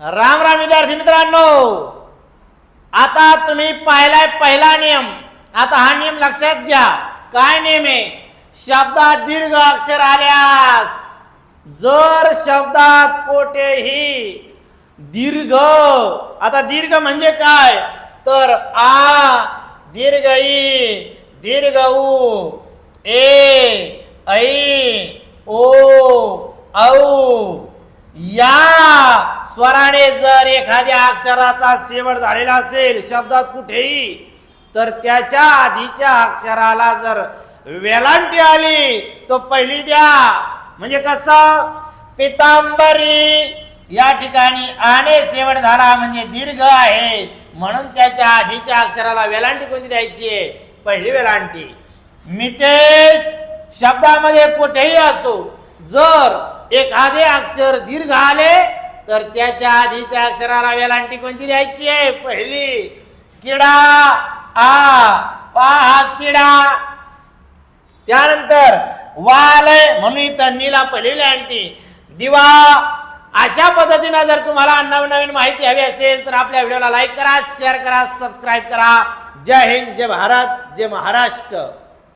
राम राम विद्यार्थी मित्रांनो आता तुम्ही पाहिलाय पहिला नियम. आता हा नियम लक्षात घ्या. काय नियम आहे? शब्दात दीर्घ अक्षर आल्यास जर शब्दात कोठेही दीर्घ आता दीर्घ म्हणजे काय? तर आ दीर्घ ई दीर्घ उ ए ऐ ओ औ या स्वराने जर एखाद्या अक्षराचा शेवट झालेला असेल शब्दात कुठेही तर त्याच्या आधीच्या अक्षराला जर वेलांटी आली तो पहिली द्या. म्हणजे कसं? पितांबरी या ठिकाणी आणे शेवट झाला म्हणजे दीर्घ आहे. म्हणून त्याच्या आधीच्या अक्षराला वेलांटी कोणती द्यायची आहे? पहिली वेलांटी. मितेश शब्दामध्ये कुठेही असो जर एखादे अक्षर दीर्घ आले तर त्याच्या आधीच्या अक्षराला वेलांटी कोणती द्यायची आहे? पहिली. किडा. आ. पा. किडा. त्यानंतर वालय म्हणून इथं नीला पहिली वेलांटी दिवा. अशा पद्धतीनं जर तुम्हाला नवीन नवीन माहिती हवी असेल तर आपल्या व्हिडिओला लाईक करा शेअर करा सबस्क्राईब करा. जय हिंद जय भारत जय महाराष्ट्र.